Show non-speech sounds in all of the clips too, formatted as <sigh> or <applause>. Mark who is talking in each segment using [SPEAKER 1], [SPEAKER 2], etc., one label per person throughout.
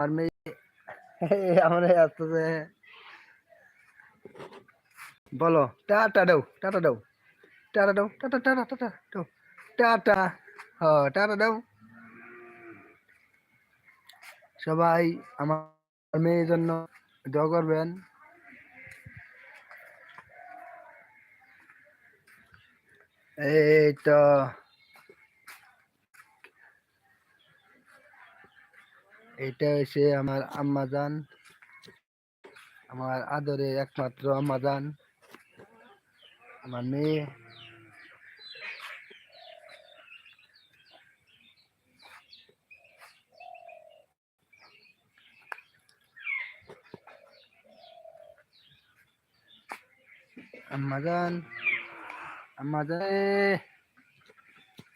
[SPEAKER 1] <laughs> বলো, টাটা দাও টাটা দাও টাটা দাও, টাটা টাটা টাটা, দাও, টাটা হ টাটা দাও। সবাই আমার মেয়ের জন্য দোয়া করবেন। এই তো এটা হচ্ছে আমার আম্মাজান আমার আদরের একমাত্র আম্মাজান আমার মেয়ে। আম্মাজান আম্মাজান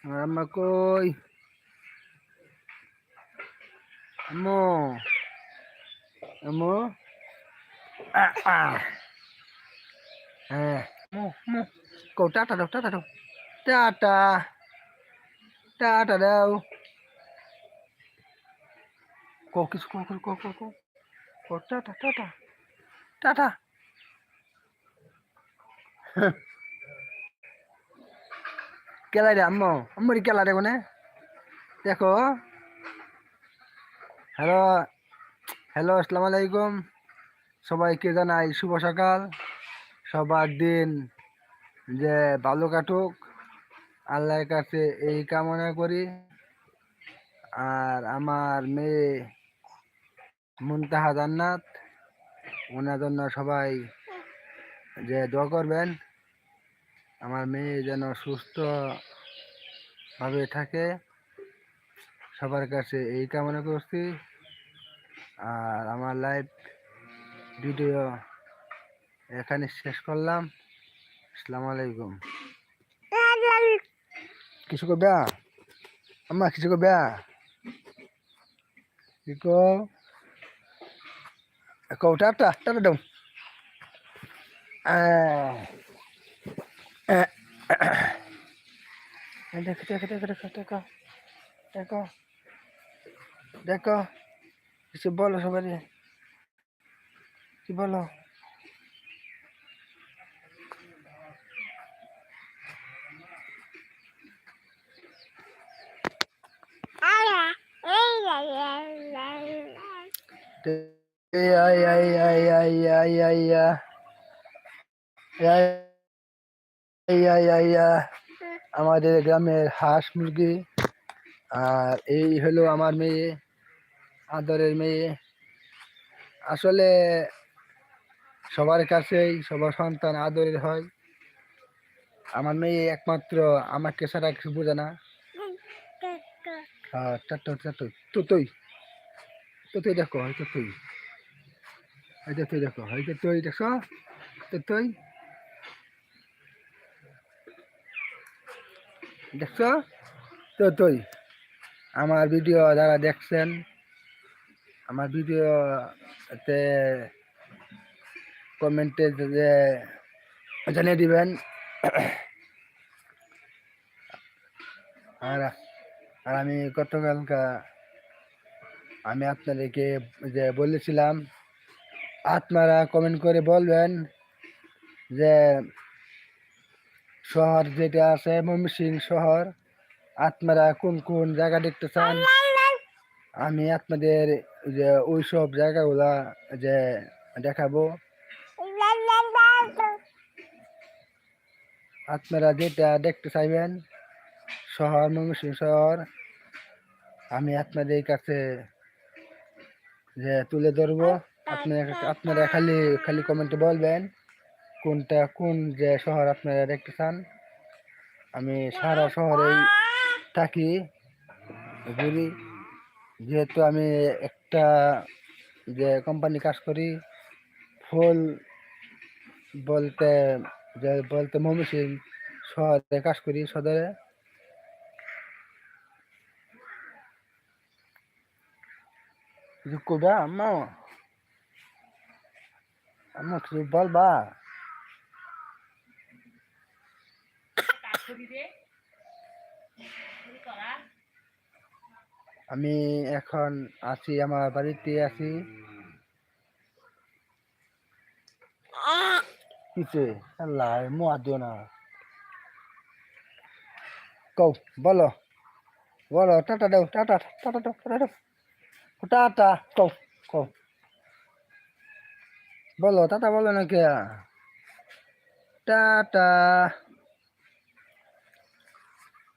[SPEAKER 1] আমার আম্মা কই? আম্মু আম্মু। হ্যাঁ মু মু কো টাটা দাও টাটা দাও টাটা টাটা দাও কো কিছু কো কো কো কো কো টাটা টাটা টাটা কেলা রে আম্মু আম্মুরি কেলা রে কোনে দেখো হ্যালো হ্যালো, আসসালামু আলাইকুম। সবাইকে জানাই শুভ সকাল। সবার দিন যে ভালো কাটুক, আল্লাহর কাছে এই কামনা করি। আর আমার মেয়ে মুনতাহা জান্নাত, ওনার জন্য সবাই যে দোয়া করবেন। আমার মেয়ে যেন সুস্থ ভাবে থাকে। সবার কাছে এই কামনা করছি। আর আমার লাইভ ভিডিও এখানে শেষ করলাম। আসসালামু আলাইকুম। কিছু করবে? আম্মা, কিছু করবে? কি কো? টাটা টাটা আহ। দেখো দেখো দেখো দেখো দেখো। দেখো, কিছু বলো সবাই কি বলো। আমাদের গ্রামের হাঁস মুরগি, আর এই হলো আমার মেয়ে আদরের মেয়ে। আসলে সবার কাছেই সবার সন্তান আদরের হয়। আমার মেয়ে একমাত্র আমাকে ছাড়া কিছু বোঝে না। হ্যাঁ তো তুই। তুই তুই। দেখো তুই তো তুই। দেখছ? তো তুই। আমার ভিডিও যারা দেখছেন আমার ভিডিওতে কমেন্টে যে জানিয়ে দিবেন। আর আর আমি গতকালকা আমি আপনাদেরকে যে বলেছিলাম, আপনারা কমেন্ট করে বলবেন যে শহর যেটা আছে ময়মনসিং শহর, আপনারা কোন কোন জায়গা দেখতে চান? আমি আপনাদের যে ওই সব জায়গাগুলা যে দেখাবো। আপনারা যেটা দেখতে চাইবেন, শহর ময়মনসিং শহর, আমি আপনাদের কাছে যে তুলে ধরবো। আপনারা আপনারা খালি খালি কমেন্টে বলবেন, কোনটা কোন যে শহর আপনারা দেখতে চান। আমি সারা শহরেই থাকি, ঘুরি। যেহেতু আমি একটা যে কোম্পানি কাজ করি, ফুল বলতে যে বলতে ময়মনসিং শহরে কাজ করি, সদরে। কিছু বা আম্মা আম্মা কিছু বলবা? আমি এখন আছি, আমার বাড়িতে আছি। কিসে আল্লাহ না কও, বলো। বলো, টাটা দাও, টাটা টাটা টাটা টাটা, কও কও। বলো, টাটা বলো না কে? টাটা।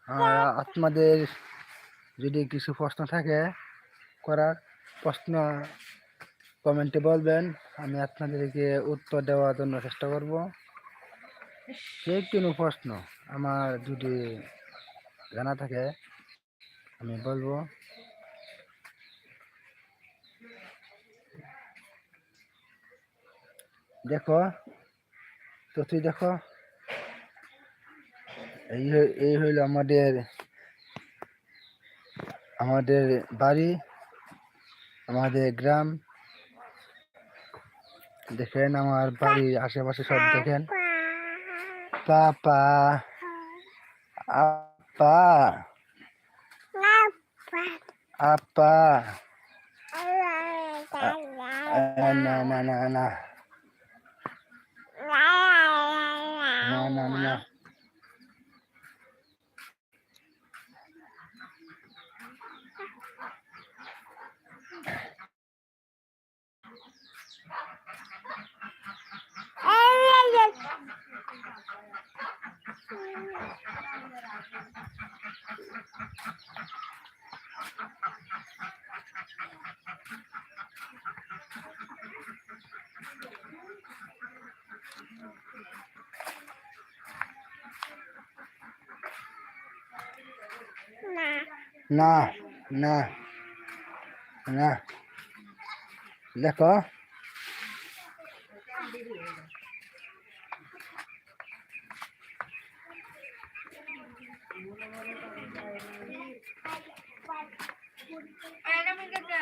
[SPEAKER 1] আর যদি কিছু প্রশ্ন থাকে করার প্রশ্ন কমেন্টে বলবেন, আমি আপনাদেরকে উত্তর দেওয়ার জন্য চেষ্টা করব। যে কোনো প্রশ্ন আমার যদি জানা থাকে, আমি বলব। দেখো, তো তুই দেখো, এই এই হইল আমাদের আমাদের বাড়ি আমাদের গ্রাম। দেখেন আমার বাড়ির আশেপাশে সব দেখেন। পাপা আপা আপা। আ, না না না। না না না না। না না না দেখো কিসে?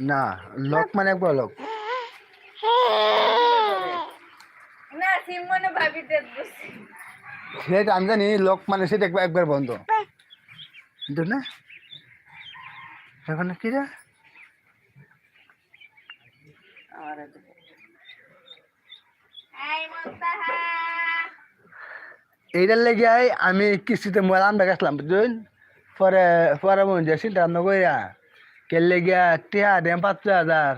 [SPEAKER 1] না লক মানে একবার লক।
[SPEAKER 2] না সিম মানে বসে।
[SPEAKER 1] সেটা আমি জানি লক মানে সেটা একবার একবার বন্ধ। কিন্তু না এখন কি রে? এইটার লেগে আমি কিস্তিতে মোবাইল আনতে গেছিলাম বুঝলেন পরে পরে মন যে চিন্তা ভাবনা কইরা। কে লেগে টিয়া দেম পাঁচ হাজার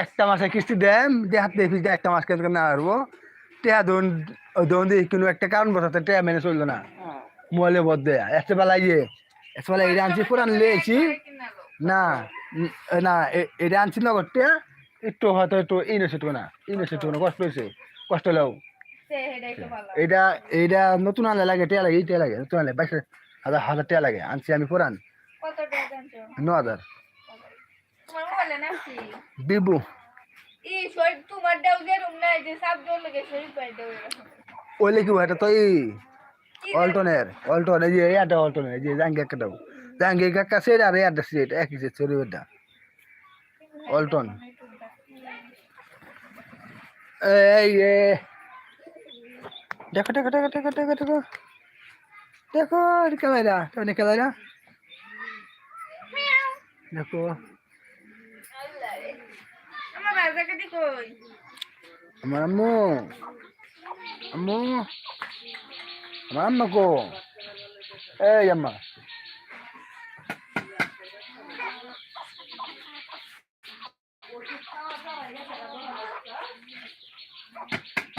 [SPEAKER 1] একটা মাসে কিস্তি দেম, যে হাতে ফিজে একটা মাস কেন না পারব টিয়া দোন দোন দিয়ে কোনো একটা কারণ বসাতে টিয়া মেনে চলল না। মোবাইলে বদলে এসে বেলা গিয়ে এসে বেলা এটা আনছি পুরান লিয়েছি। না না এটা আনছি নগর টিয়া। একটু হয়তো একটু ইনভেস্ট না। ইনভেস্ট না, কষ্ট হয়েছে। কষ্ট হলেও। এটা এইটা নতুন আনলে লাগে, টিয়া লাগে, এই টিয়া লাগে, নতুন আনলে। বাইশ হাজার হাজার টিয়া লাগে, আনছি আমি পুরান
[SPEAKER 2] কত টাকা জানছো
[SPEAKER 1] ন হাজার।
[SPEAKER 2] তোমার মোবাইলে নাকি?
[SPEAKER 1] বিবু।
[SPEAKER 2] ই শরীর তোমার দাও যে রুম নাই যে সাপ দৌড় লাগে শরীর পাই দাও এরকম।
[SPEAKER 1] ওই লেখি এটা তো এই
[SPEAKER 2] কি
[SPEAKER 1] অল্টনের অল্টন এই যে এটা অল্টনের এই যে জাঙ্গি একটা দাও। জাঙ্গি কাকা সেট আর এটা সেট একই সেট অল্টন। এই দেখো দেখো দেখো দেখো দেখো দেখো দেখো কেলাইরা দেখো।
[SPEAKER 2] আমার
[SPEAKER 1] আম্মু। আম্মু। আমার আম্মা কো। এই আম্মা।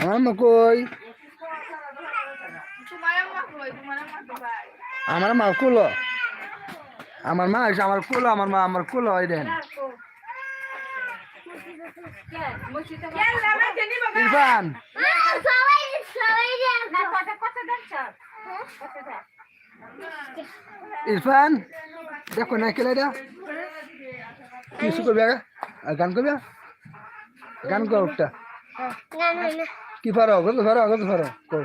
[SPEAKER 1] আমার আম্মা কই? আমার মা কুলো আমার মা এসে আমার কুলো আমার মা আমার কুলো এই দেন। ইরফান। ইরফান দেখো না কেলে এটা। কিছু করবি গান করবি? গান কর একটা। কি পারো গজল পারো গজল পারো কর।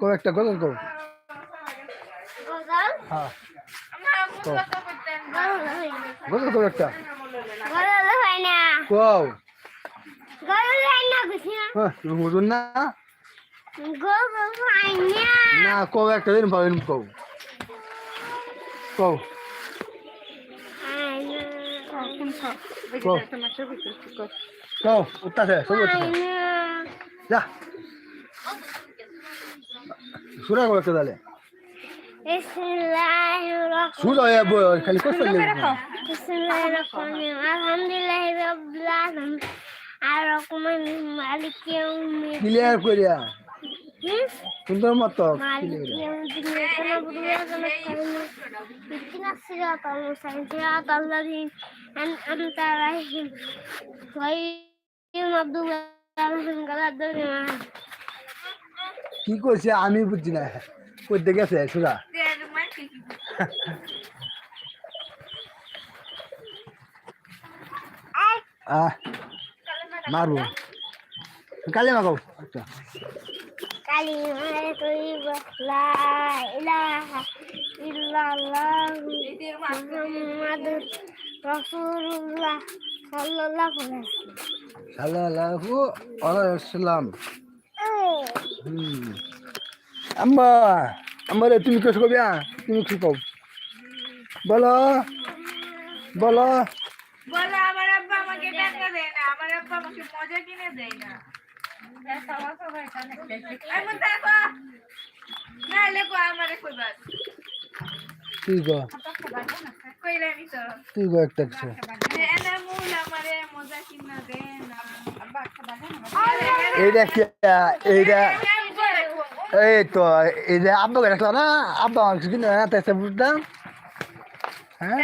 [SPEAKER 1] কর একটা গজল কর। হ্যাঁ।
[SPEAKER 3] গজল
[SPEAKER 1] কর একটা।
[SPEAKER 3] হয়
[SPEAKER 1] কও।
[SPEAKER 3] হয় না কিছু।
[SPEAKER 1] হ্যাঁ তুমি বুঝুন না?
[SPEAKER 3] হয় না।
[SPEAKER 1] না কও একটা দিন পাবেন কও। কও।
[SPEAKER 3] না
[SPEAKER 1] কও। উত্তাছে সব যা। সুরা কও একটা তাহলে। হয়ে বই খালি কষ্ট
[SPEAKER 3] আলহামদুলিল্লাহি রাব্বিল আলামিন আর মালিক
[SPEAKER 1] ক্লিয়ার করিয়া? সুন্দর মতো কি করছে আমি বুঝছি না করতে গেছে সুরা। মারবো। কালে মাগাও আচ্ছা।
[SPEAKER 3] কালিমা তৈবা লা ইলাহা ইল্লাল্লাহু মুহাম্মাদুর রাসূলুল্লাহ সাল্লাল্লাহু আলাইহি
[SPEAKER 1] সাল্লাল্লাহু আলাইহি ওয়াসাল্লাম। হুম। আম্মা আম্মা রে তুমি কিছু কবি তুমি কি কও? বলো বলো।
[SPEAKER 2] বলে আমার আব্বা আমাকে টাকা দেয় না আমার আব্বা আমাকে মজা কিনে দেয় না। এমন দেখো না লেখো আমারে কইবা।
[SPEAKER 1] তুই গো?
[SPEAKER 2] কইলে আমি তো
[SPEAKER 1] তুই গো একটা কিছু?
[SPEAKER 2] যে এনা মূল আমারে মজা কিনা দেয় না।
[SPEAKER 1] এইটা এই তো এই যে আব্বা রাখল না? আব্বা আমার কিনে না তাই বুঝতাম হ্যাঁ?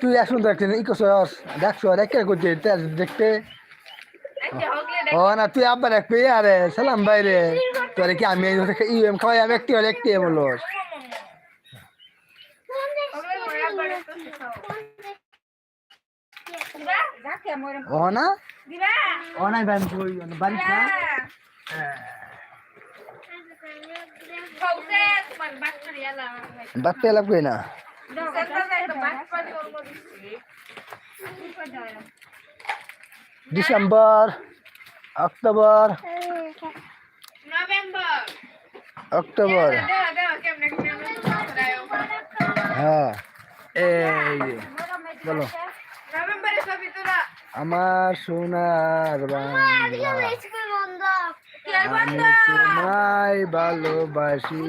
[SPEAKER 1] তুই এখন দেখছিস ই করছ দেখছ রেখে করছে দেখতে।
[SPEAKER 2] আচ্ছা হগলে
[SPEAKER 1] ও না তুই আব্বা রাখবি আরে সালাম বাইরে তোরে কি আমি ই এম খাওয়াই আমি একটি হলে একটি
[SPEAKER 2] দিবা যাকে মোর
[SPEAKER 1] ও না? ও নাই ভাই বাড়ি না
[SPEAKER 2] কৌতে তোমার বাচ্চার ইয়ালা
[SPEAKER 1] বাচ্চা লাভ কই না ডিসেম্বর অক্টোবর
[SPEAKER 2] নভেম্বর
[SPEAKER 1] অক্টোবর হ্যাঁ। এই বলো। আমার সোনার বাংলা
[SPEAKER 3] বন্ধ
[SPEAKER 2] কি আর বন্ধ
[SPEAKER 1] আমি তোমায় ভালোবাসি।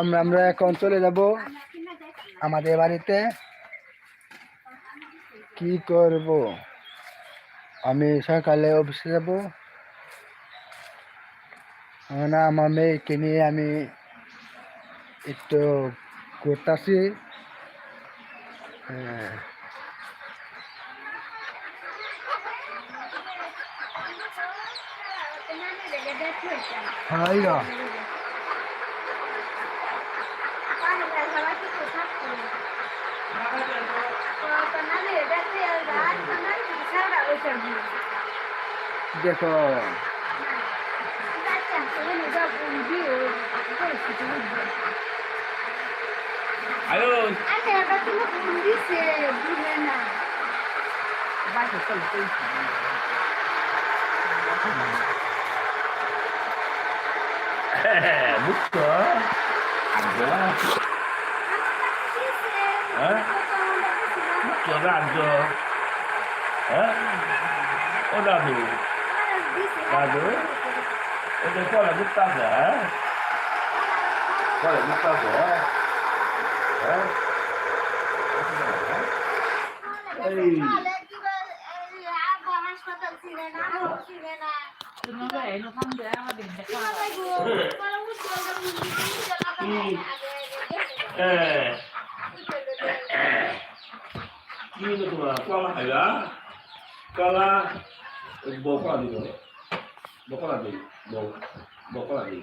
[SPEAKER 1] আমরা আমরা এখন চলে যাব আমাদের বাড়িতে। কি করব? আমি সকালে অফিসে যাব। না আমার মেয়েকে নিয়ে আমি একটু ঘুরতেছি। হ্যাঁ। রা। দেখো।
[SPEAKER 4] Ayo, buka. Ada. Hah? Buka ada. Hah? Oh, dah tu. Dah tu. Oh, dia kau lagi tak dah. Kau lagi tak dah. Hah? Hey.
[SPEAKER 3] হাসপাতাল ছিল না ছিল না
[SPEAKER 4] Eh. কি তোমার কলা খাইবা কলা বকলা দিব বকলা দিই বকলা দিই